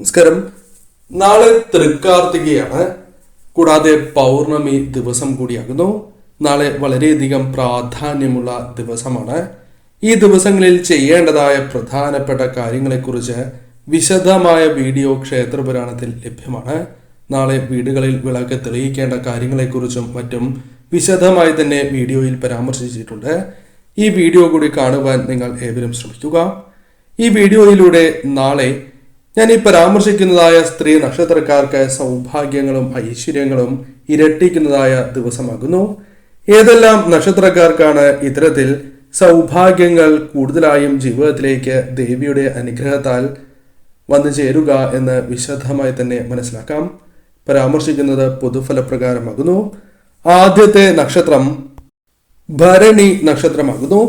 നമസ്കാരം. നാളെ തൃക്കാർത്തികയാണ്. കൂടാതെ പൗർണമി ദിവസം കൂടിയാകുന്നു. നാളെ വളരെയധികം പ്രാധാന്യമുള്ള ദിവസമാണ്. ഈ ദിവസങ്ങളിൽ ചെയ്യേണ്ടതായ പ്രധാനപ്പെട്ട കാര്യങ്ങളെക്കുറിച്ച് വിശദമായ വീഡിയോ ക്ഷേത്രപുരാണത്തിൽ ലഭ്യമാണ്. നാളെ വീടുകളിൽ വിളക്ക് തെളിയിക്കേണ്ട കാര്യങ്ങളെക്കുറിച്ചും മറ്റും വിശദമായി തന്നെ വീഡിയോയിൽ പരാമർശിച്ചിട്ടുണ്ട്. ഈ വീഡിയോ കൂടി കാണുവാൻ നിങ്ങൾ ഏവരും ശ്രമിക്കുക. ഈ വീഡിയോയിലൂടെ നാളെ ഞാൻ ഈ പരാമർശിക്കുന്നതായ സ്ത്രീ നക്ഷത്രക്കാർക്ക് സൗഭാഗ്യങ്ങളും ഐശ്വര്യങ്ങളും ഇരട്ടിക്കുന്നതായ ദിവസമാകുന്നു. ഏതെല്ലാം നക്ഷത്രക്കാർക്കാണ് ഇത്തരത്തിൽ സൗഭാഗ്യങ്ങൾ കൂടുതലായും ജീവിതത്തിലേക്ക് ദേവിയുടെ അനുഗ്രഹത്താൽ വന്നു ചേരുക എന്ന് വിശദമായി തന്നെ മനസ്സിലാക്കാം. പരാമർശിക്കുന്നത് പൊതുഫലപ്രകാരമാകുന്നു. ആദ്യത്തെ നക്ഷത്രം ഭരണി നക്ഷത്രമാകുന്നു.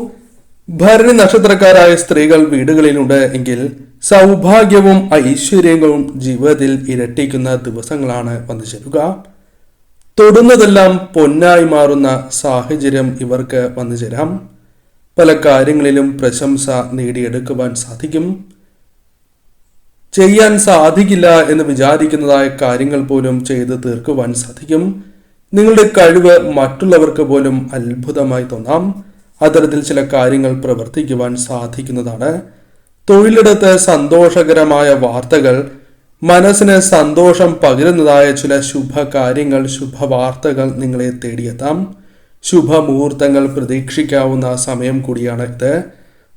ഭരണി നക്ഷത്രക്കാരായ സ്ത്രീകൾ വീടുകളിലുണ്ട് എങ്കിൽ സൗഭാഗ്യവും ഐശ്വര്യങ്ങളും ജീവിതത്തിൽ ഇരട്ടിക്കുന്ന ദിവസങ്ങളാണ് വന്നു ചേരുക. തൊടുന്നതെല്ലാം പൊന്നായി മാറുന്ന സാഹചര്യം ഇവർക്ക് വന്നു ചേരാം. പല കാര്യങ്ങളിലും പ്രശംസ നേടിയെടുക്കുവാൻ സാധിക്കും. ചെയ്യാൻ സാധിക്കില്ല എന്ന് വിചാരിക്കുന്നതായ കാര്യങ്ങൾ പോലും ചെയ്ത് തീർക്കുവാൻ സാധിക്കും. നിങ്ങളുടെ കഴിവ് മറ്റുള്ളവർക്ക് പോലും അത്ഭുതമായി തോന്നാം. അത്തരത്തിൽ ചില കാര്യങ്ങൾ പ്രവർത്തിക്കുവാൻ സാധിക്കുന്നതാണ്. തൊഴിലിടത്ത് സന്തോഷകരമായ വാർത്തകൾ മനസ്സിന് സന്തോഷം പകരുന്നതായ ചില ശുഭകാര്യങ്ങൾ ശുഭവാർത്തകൾ നിങ്ങളെ തേടിയെത്താം. ശുഭമുഹൂർത്തങ്ങൾ പ്രതീക്ഷിക്കാവുന്ന സമയം കൂടിയാണ് ഇത്.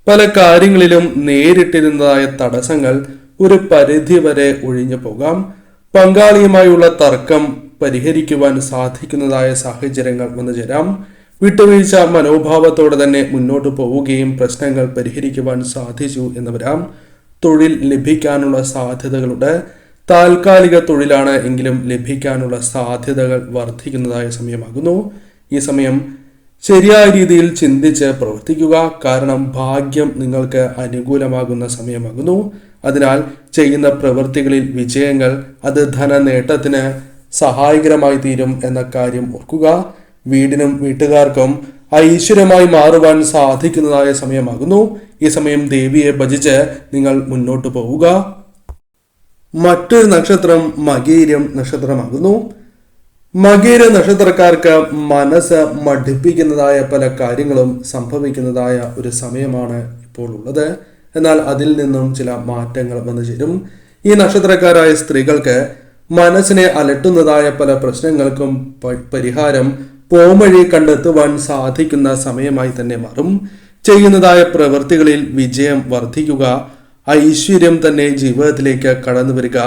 പല കാര്യങ്ങളിലും നേരിട്ടിരുന്നതായ തടസ്സങ്ങൾ ഒരു പരിധി വരെ ഒഴിഞ്ഞു പോകാം. പങ്കാളിയുമായുള്ള തർക്കം പരിഹരിക്കുവാൻ സാധിക്കുന്നതായ സാഹചര്യങ്ങൾ വന്നു ചേരാം വിട്ടുവീഴ്ച മനോഭാവത്തോടെ തന്നെ മുന്നോട്ട് പോവുകയും പ്രശ്നങ്ങൾ പരിഹരിക്കുവാൻ സാധിച്ചു എന്ന് വരാം തൊഴിൽ ലഭിക്കാനുള്ള സാധ്യതകളുടെ താൽക്കാലിക തൊഴിലാണ് എങ്കിലും ലഭിക്കാനുള്ള സാധ്യതകൾ വർദ്ധിക്കുന്നതായ സമയമാകുന്നു. ഈ സമയം ശരിയായ രീതിയിൽ ചിന്തിച്ച് പ്രവർത്തിക്കുക. കാരണം ഭാഗ്യം നിങ്ങൾക്ക് അനുകൂലമാകുന്ന സമയമാകുന്നു. അതിനാൽ ചെയ്യുന്ന പ്രവൃത്തികളിൽ വിജയങ്ങൾ അത് ധനനേട്ടത്തിന് സഹായകരമായി തീരും എന്ന കാര്യം ഓർക്കുക. വീടിനും വീട്ടുകാർക്കും ഐശ്വര്യമായി മാറുവാൻ സാധിക്കുന്നതായ സമയമാകുന്നു. ഈ സമയം ദേവിയെ ഭജിച്ച് നിങ്ങൾ മുന്നോട്ട് പോവുക. മറ്റൊരു നക്ഷത്രം മകീരം നക്ഷത്രമാകുന്നു. മകീര നക്ഷത്രക്കാർക്ക് മനസ്സ് മടിപ്പിക്കുന്നതായ പല കാര്യങ്ങളും സംഭവിക്കുന്നതായ ഒരു സമയമാണ് ഇപ്പോൾ ഉള്ളത്. എന്നാൽ അതിൽ നിന്നും ചില മാറ്റങ്ങൾ വന്നു ചേരും. ഈ നക്ഷത്രക്കാരായ സ്ത്രീകൾക്ക് മനസ്സിനെ അലട്ടുന്നതായ പല പ്രശ്നങ്ങൾക്കും പരിഹാരം പോംവഴി കണ്ടെത്തുവാൻ സാധിക്കുന്ന സമയമായി തന്നെ മാറും. ചെയ്യുന്നതായ പ്രവൃത്തികളിൽ വിജയം വർദ്ധിക്കുക ഐശ്വര്യം തന്നെ ജീവിതത്തിലേക്ക് കടന്നു വരിക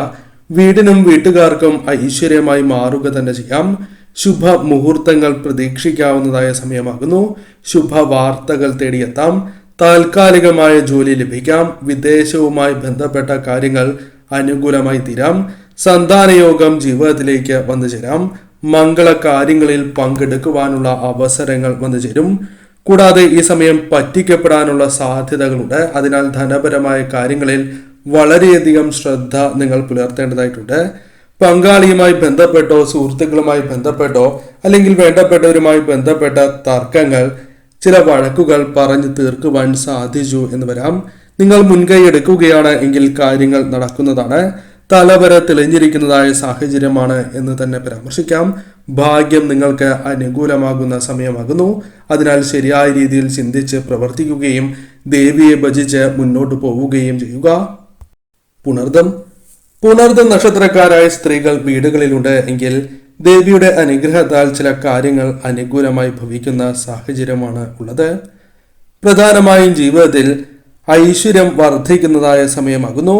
വീടിനും വീട്ടുകാർക്കും ഐശ്വര്യമായി മാറുക തന്നെ ചെയ്യാം. ശുഭ മുഹൂർത്തങ്ങൾ പ്രതീക്ഷിക്കാവുന്നതായ സമയമാകുന്നു. ശുഭ വാർത്തകൾ തേടിയെത്താം. താൽക്കാലികമായ ജോലി ലഭിക്കാം. വിദേശവുമായി ബന്ധപ്പെട്ട കാര്യങ്ങൾ അനുകൂലമായി തീരാം. സന്താനയോഗം ജീവിതത്തിലേക്ക് വന്നു ചേരാം. മംഗള കാര്യങ്ങളിൽ പങ്കെടുക്കുവാനുള്ള അവസരങ്ങൾ വന്നു ചേരും. കൂടാതെ ഈ സമയം പറ്റിക്കപ്പെടാനുള്ള സാധ്യതകളുണ്ട്. അതിനാൽ ധനപരമായ കാര്യങ്ങളിൽ വളരെയധികം ശ്രദ്ധ നിങ്ങൾ പുലർത്തേണ്ടതായിട്ടുണ്ട്. പങ്കാളിയുമായി ബന്ധപ്പെട്ടോ സുഹൃത്തുക്കളുമായി ബന്ധപ്പെട്ടോ അല്ലെങ്കിൽ വേണ്ടപ്പെട്ടവരുമായി ബന്ധപ്പെട്ട തർക്കങ്ങൾ ചില വഴക്കുകൾ പറഞ്ഞു തീർക്കുവാൻ സാധിച്ചു എന്ന് വരാം. നിങ്ങൾ മുൻകൈ എടുക്കുകയാണ് എങ്കിൽ കാര്യങ്ങൾ നടക്കുന്നതാണ്. തലവര തെളിഞ്ഞിരിക്കുന്നതായ സാഹചര്യമാണ് എന്ന് തന്നെ പരാമർശിക്കാം. ഭാഗ്യം നിങ്ങൾക്ക് അനുകൂലമാകുന്ന സമയമാകുന്നു. അതിനാൽ ശരിയായ രീതിയിൽ ചിന്തിച്ച് പ്രവർത്തിക്കുകയും ദേവിയെ ഭജിച്ച് മുന്നോട്ട് പോവുകയും ചെയ്യുക. പുണർദം. പുണർദം നക്ഷത്രക്കാരായ സ്ത്രീകൾ വീടുകളിലുണ്ട് എങ്കിൽ ദേവിയുടെ അനുഗ്രഹത്താൽ ചില കാര്യങ്ങൾ അനുകൂലമായി ഭവിക്കുന്ന സാഹചര്യമാണ് ഉള്ളത്. പ്രധാനമായും ജീവിതത്തിൽ ഐശ്വര്യം വർദ്ധിക്കുന്നതായ സമയമാകുന്നു.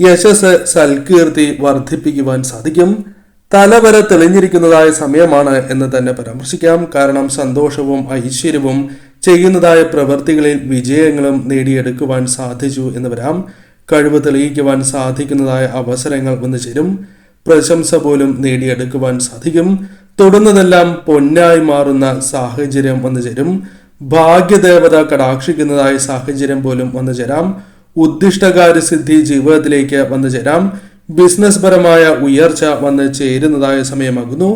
യശസ് സൽകീർത്തി വർദ്ധിപ്പിക്കുവാൻ സാധിക്കും. തലവര തെളിഞ്ഞിരിക്കുന്നതായ സമയമാണ് എന്ന് തന്നെ പരാമർശിക്കാം. കാരണം സന്തോഷവും ഐശ്വര്യവും ചെയ്യുന്നതായ പ്രവൃത്തികളിൽ വിജയങ്ങളും നേടിയെടുക്കുവാൻ സാധിച്ചു എന്ന് വരാം. കഴിവ് തെളിയിക്കുവാൻ സാധിക്കുന്നതായ അവസരങ്ങൾ വന്നു ചേരും. പ്രശംസ പോലും നേടിയെടുക്കുവാൻ സാധിക്കും. തുടർന്നതെല്ലാം പൊന്നായി മാറുന്ന സാഹചര്യം വന്നു ചേരും. ഭാഗ്യദേവത കടാക്ഷിക്കുന്നതായ സാഹചര്യം പോലും വന്നു ചേരാം. ഉദ്ദിഷ്ടകാര്യസിദ്ധി ജീവിതത്തിലേക്ക് വന്നു ചേരാം. ബിസിനസ് പരമായ ഉയർച്ച വന്ന് ചേരുന്നതായ സമയമാകുന്നു.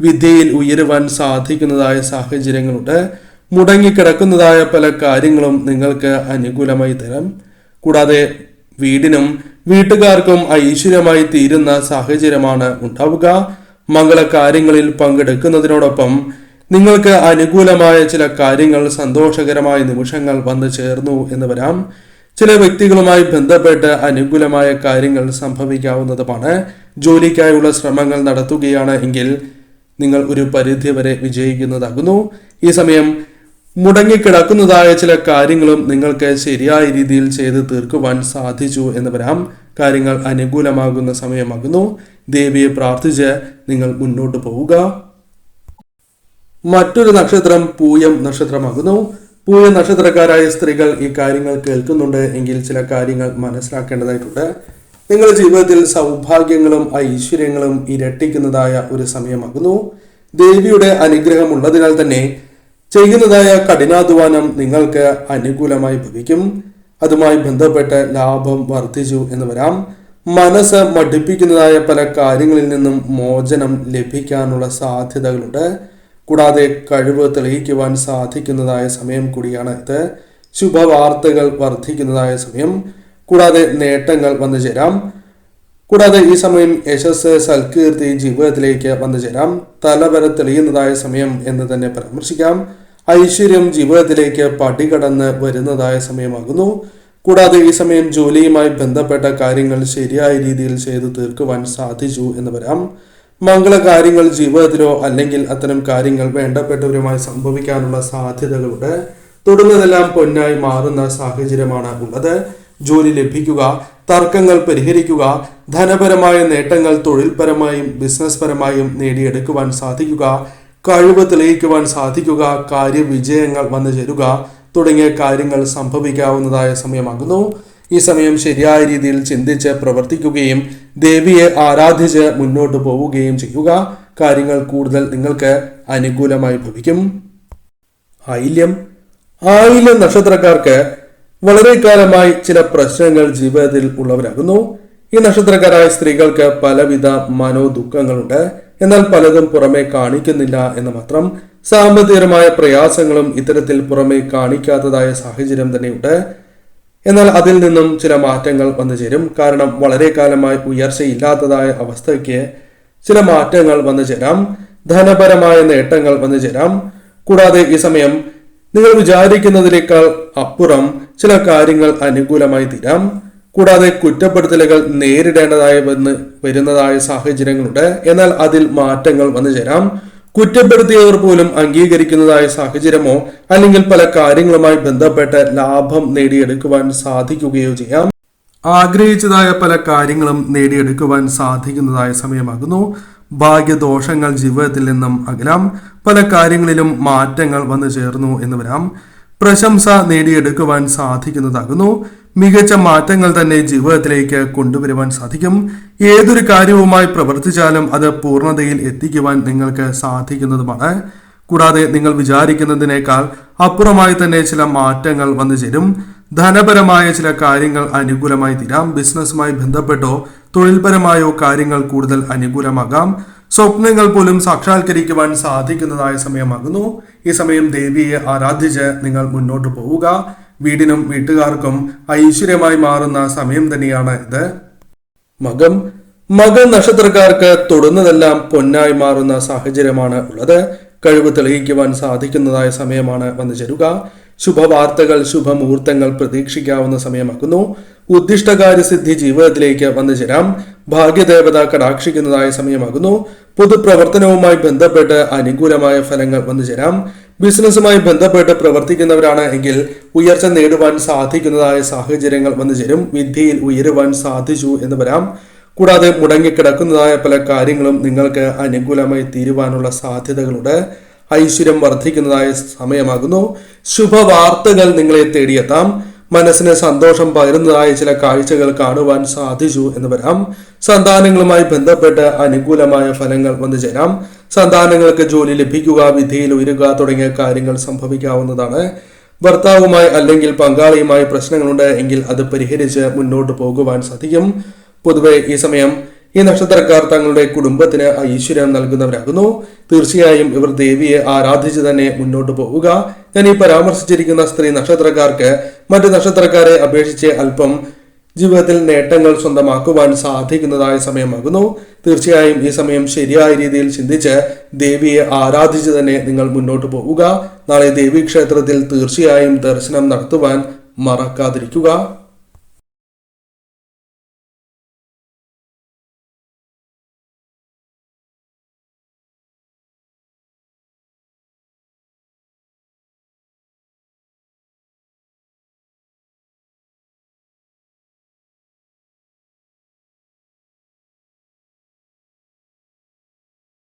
വിദ്യയിൽ ഉയരുവാൻ സാധിക്കുന്നതായ സാഹചര്യങ്ങളുണ്ട്. മുടങ്ങിക്കിടക്കുന്നതായ പല കാര്യങ്ങളും നിങ്ങൾക്ക് അനുകൂലമായി തരാം. കൂടാതെ വീടിനും വീട്ടുകാർക്കും ഐശ്വര്യമായി തീരുന്ന സാഹചര്യമാണ് ഉണ്ടാവുക. മംഗളകാര്യങ്ങളിൽ പങ്കെടുക്കുന്നതിനോടൊപ്പം നിങ്ങൾക്ക് അനുകൂലമായ ചില കാര്യങ്ങൾ സന്തോഷകരമായ നിമിഷങ്ങൾ വന്നു ചേർന്നു എന്ന് വരാം. ചില വ്യക്തികളുമായി ബന്ധപ്പെട്ട് അനുകൂലമായ കാര്യങ്ങൾ സംഭവിക്കാവുന്നതുമാണ്. ജോലിക്കായുള്ള ശ്രമങ്ങൾ നടത്തുകയാണ് എങ്കിൽ നിങ്ങൾ ഒരു പരിധി വരെ വിജയിക്കുന്നതാകുന്നു. ഈ സമയം മുടങ്ങിക്കിടക്കുന്നതായ ചില കാര്യങ്ങളും നിങ്ങൾക്ക് ശരിയായ രീതിയിൽ ചെയ്ത് തീർക്കുവാൻ സാധിച്ചു എന്ന് വരാം. കാര്യങ്ങൾ അനുകൂലമാകുന്ന സമയമാകുന്നു. ദേവിയെ പ്രാർത്ഥിച്ച് നിങ്ങൾ മുന്നോട്ട് പോവുക. മറ്റൊരു നക്ഷത്രം പൂയം നക്ഷത്രമാകുന്നു. പൂയം നക്ഷത്രക്കാരായ സ്ത്രീകൾ ഈ കാര്യങ്ങൾ കേൾക്കുന്നുണ്ട് എങ്കിൽ ചില കാര്യങ്ങൾ മനസ്സിലാക്കേണ്ടതായിട്ടുണ്ട്. നിങ്ങളുടെ ജീവിതത്തിൽ സൗഭാഗ്യങ്ങളും ഐശ്വര്യങ്ങളും ഇരട്ടിക്കുന്നതായ ഒരു സമയമാകുന്നു. ദേവിയുടെ അനുഗ്രഹം ഉള്ളതിനാൽ തന്നെ ചെയ്യുന്നതായ കഠിനാധ്വാനം നിങ്ങൾക്ക് അനുകൂലമായി ഭവിക്കും. അതുമായി ബന്ധപ്പെട്ട് ലാഭം വർദ്ധിച്ചു എന്ന് വരാം. മനസ്സ് മടുപ്പിക്കുന്നതായ പല കാര്യങ്ങളിൽ നിന്നും മോചനം ലഭിക്കാനുള്ള സാധ്യതകളുണ്ട്. കൂടാതെ കഴിവ് തെളിയിക്കുവാൻ സാധിക്കുന്നതായ സമയം കൂടിയാണ് ഇത്. ശുഭവാർത്തകൾ വർദ്ധിക്കുന്നതായ സമയം. കൂടാതെ നേട്ടങ്ങൾ വന്നു ചേരാം. കൂടാതെ ഈ സമയം യശസ് സൽകീർത്തി ജീവിതത്തിലേക്ക് വന്നു ചേരാം. തലവര തെളിയുന്നതായ സമയം എന്ന് തന്നെ പരാമർശിക്കാം. ഐശ്വര്യം ജീവിതത്തിലേക്ക് പടികടന്ന് വരുന്നതായ സമയമാകുന്നു. കൂടാതെ ഈ സമയം ജോലിയുമായി ബന്ധപ്പെട്ട കാര്യങ്ങൾ ശരിയായ രീതിയിൽ ചെയ്തു തീർക്കുവാൻ സാധിച്ചു എന്ന് വരാം. മംഗളകാര്യങ്ങൾ ജീവിതത്തിലോ അല്ലെങ്കിൽ അത്തരം കാര്യങ്ങൾ വേണ്ടപ്പെട്ടവരുമായി സംഭവിക്കാനുള്ള സാധ്യതകളുണ്ട്. തുടർന്നതെല്ലാം പൊന്നായി മാറുന്ന സാഹചര്യമാണ് ഉള്ളത്. ജോലി ലഭിക്കുക തർക്കങ്ങൾ പരിഹരിക്കുക ധനപരമായ നേട്ടങ്ങൾ തൊഴിൽപരമായും ബിസിനസ് പരമായും നേടിയെടുക്കുവാൻ സാധിക്കുക കഴിവ് തെളിയിക്കുവാൻ സാധിക്കുക കാര്യവിജയങ്ങൾ വന്നു ചേരുക തുടങ്ങിയ കാര്യങ്ങൾ സംഭവിക്കാവുന്നതായ സമയമാകുന്നു. ഈ സമയം ശരിയായ രീതിയിൽ ചിന്തിച്ച് പ്രവർത്തിക്കുകയും ദേവിയെ ആരാധിച്ച് മുന്നോട്ട് പോവുകയും ചെയ്യുക. കാര്യങ്ങൾ കൂടുതൽ നിങ്ങൾക്ക് അനുകൂലമായി ഭവിക്കും. ആയില്യം. ആയില്യം നക്ഷത്രക്കാർക്ക് വളരെ കാലമായി ചില പ്രശ്നങ്ങൾ ജീവിതത്തിൽ ഉള്ളവരാകുന്നു. ഈ നക്ഷത്രക്കാരായ സ്ത്രീകൾക്ക് പലവിധ മനോദുഃഖങ്ങളുണ്ട്. എന്നാൽ പലതും പുറമെ കാണിക്കുന്നില്ല എന്ന് മാത്രം. സാമ്പത്തികമായ പ്രയാസങ്ങളും ഇത്തരത്തിൽ പുറമെ കാണിക്കാത്തതായ സാഹചര്യം തന്നെയുണ്ട്. എന്നാൽ അതിൽ നിന്നും ചില മാറ്റങ്ങൾ വന്നു ചേരും കാരണം വളരെ കാലമായി ഉയർച്ചയില്ലാത്തതായ അവസ്ഥയ്ക്ക് ചില മാറ്റങ്ങൾ വന്നു ചേരാം ധനപരമായ നേട്ടങ്ങൾ വന്നു ചേരാം കൂടാതെ ഈ സമയം നിങ്ങൾ വിചാരിക്കുന്നതിനേക്കാൾ അപ്പുറം ചില കാര്യങ്ങൾ അനുകൂലമായി തീരാം. കൂടാതെ കുറ്റപ്പെടുത്തലുകൾ നേരിടേണ്ടതായി വന്ന് വരുന്നതായ സാഹചര്യങ്ങളുണ്ട്. എന്നാൽ അതിൽ മാറ്റങ്ങൾ വന്നു ചേരാം കുറ്റപ്പെടുത്തിയവർ പോലും അംഗീകരിക്കുന്നതായ സാഹചര്യമോ അല്ലെങ്കിൽ പല കാര്യങ്ങളുമായി ബന്ധപ്പെട്ട് ലാഭം നേടിയെടുക്കുവാൻ സാധിക്കുകയോ ചെയ്യാം. ആഗ്രഹിച്ചതായ പല കാര്യങ്ങളും നേടിയെടുക്കുവാൻ സാധിക്കുന്നതായ സമയമാകുന്നു. ഭാഗ്യദോഷങ്ങൾ ജീവിതത്തിൽ നിന്നും അകലാം. പല കാര്യങ്ങളിലും മാറ്റങ്ങൾ വന്നു ചേർന്നു എന്ന് വരാം. പ്രശംസ നേടിയെടുക്കുവാൻ സാധിക്കുന്നതാകുന്നു. മികച്ച മാറ്റങ്ങൾ തന്നെ ജീവിതത്തിലേക്ക് കൊണ്ടുവരുവാൻ സാധിക്കും. ഏതൊരു കാര്യവുമായി പ്രവർത്തിച്ചാലും അത് പൂർണതയിൽ എത്തിക്കുവാൻ നിങ്ങൾക്ക് സാധിക്കുന്നതുമാണ്. കൂടാതെ നിങ്ങൾ വിചാരിക്കുന്നതിനേക്കാൾ അപ്പുറമായി തന്നെ ചില മാറ്റങ്ങൾ വന്നു ചേരും. ധനപരമായ ചില കാര്യങ്ങൾ അനുകൂലമായി തീരാം. ബിസിനസ്സുമായി ബന്ധപ്പെട്ടോ തൊഴിൽപരമായോ കാര്യങ്ങൾ കൂടുതൽ അനുകൂലമാകാം. സ്വപ്നങ്ങൾ പോലും സാക്ഷാത്കരിക്കുവാൻ സാധിക്കുന്നതായ സമയമാകുന്നു. ഈ സമയം ദേവിയെ ആരാധിച്ച് നിങ്ങൾ മുന്നോട്ട് പോവുക. വീടിനും വീട്ടുകാർക്കും ഐശ്വര്യമായി മാറുന്ന സമയം തന്നെയാണ് ഇത്. മകം മക നക്ഷത്രക്കാർക്ക് തൊടുന്നതെല്ലാം പൊന്നായി മാറുന്ന സാഹചര്യമാണ് ഉള്ളത്. കഴിവ് തെളിയിക്കുവാൻ സാധിക്കുന്നതായ സമയമാണ് വന്നു ചേരുക. ശുഭവാർത്തകൾ ശുഭമുഹൂർത്തങ്ങൾ പ്രതീക്ഷിക്കാവുന്ന സമയമാക്കുന്നു. ഉദ്ദിഷ്ടകാര്യസിദ്ധി ജീവിതത്തിലേക്ക് വന്നു ചേരാം. ഭാഗ്യദേവത കടാക്ഷിക്കുന്നതായ സമയമാകുന്നു. പൊതുപ്രവർത്തനവുമായി ബന്ധപ്പെട്ട് അനുകൂലമായ ഫലങ്ങൾ വന്നു ചേരാം. ബിസിനസ്സുമായി ബന്ധപ്പെട്ട് പ്രവർത്തിക്കുന്നവരാണ് എങ്കിൽ ഉയർച്ച നേടുവാൻ സാധിക്കുന്നതായ സാഹചര്യങ്ങൾ വന്നു ചേരും. വിദ്യയിൽ ഉയരുവാൻ സാധിച്ചു എന്ന് വരാം. കൂടാതെ മുടങ്ങിക്കിടക്കുന്നതായ പല കാര്യങ്ങളും നിങ്ങൾക്ക് അനുകൂലമായി തീരുവാനുള്ള സാധ്യതകളുണ്ട്. ഐശ്വര്യം വർദ്ധിക്കുന്നതായ സമയമാകുന്നു. ശുഭവാർത്തകൾ നിങ്ങളെ തേടിയെത്താം. മനസ്സിന് സന്തോഷം പകരുന്നതായ ചില കാഴ്ചകൾ കാണുവാൻ സാധിച്ചു എന്ന് വരാം. സന്താനങ്ങളുമായി ബന്ധപ്പെട്ട് അനുകൂലമായ ഫലങ്ങൾ വന്നു ചേരാം. സന്താനങ്ങൾക്ക് ജോലി ലഭിക്കുക വിധിയിൽ ഉയരുക തുടങ്ങിയ കാര്യങ്ങൾ സംഭവിക്കാവുന്നതാണ്. ഭർത്താവുമായി അല്ലെങ്കിൽ പങ്കാളിയുമായി പ്രശ്നങ്ങളുണ്ട് എങ്കിൽ അത് പരിഹരിച്ച് മുന്നോട്ട് പോകുവാൻ സാധിക്കും. പൊതുവെ ഈ സമയം ഈ നക്ഷത്രക്കാർ തങ്ങളുടെ കുടുംബത്തിന് ഐശ്വര്യം നൽകുന്നവരാകുന്നു. തീർച്ചയായും ഇവർ ദേവിയെ ആരാധിച്ച് തന്നെ മുന്നോട്ട് പോവുക. ഞാൻ ഈ പരാമർശിച്ചിരിക്കുന്ന സ്ത്രീ നക്ഷത്രക്കാർക്ക് മറ്റു നക്ഷത്രക്കാരെ അപേക്ഷിച്ച് അല്പം ജീവിതത്തിൽ നേട്ടങ്ങൾ സ്വന്തമാക്കുവാൻ സാധിക്കുന്നതായ സമയമാകുന്നു. തീർച്ചയായും ഈ സമയം ശരിയായ രീതിയിൽ ചിന്തിച്ച് ദേവിയെ ആരാധിച്ച് തന്നെ നിങ്ങൾ മുന്നോട്ട് പോവുക. നാളെ ദേവീ ക്ഷേത്രത്തിൽ തീർച്ചയായും ദർശനം നടത്തുവാൻ മറക്കാതിരിക്കുക.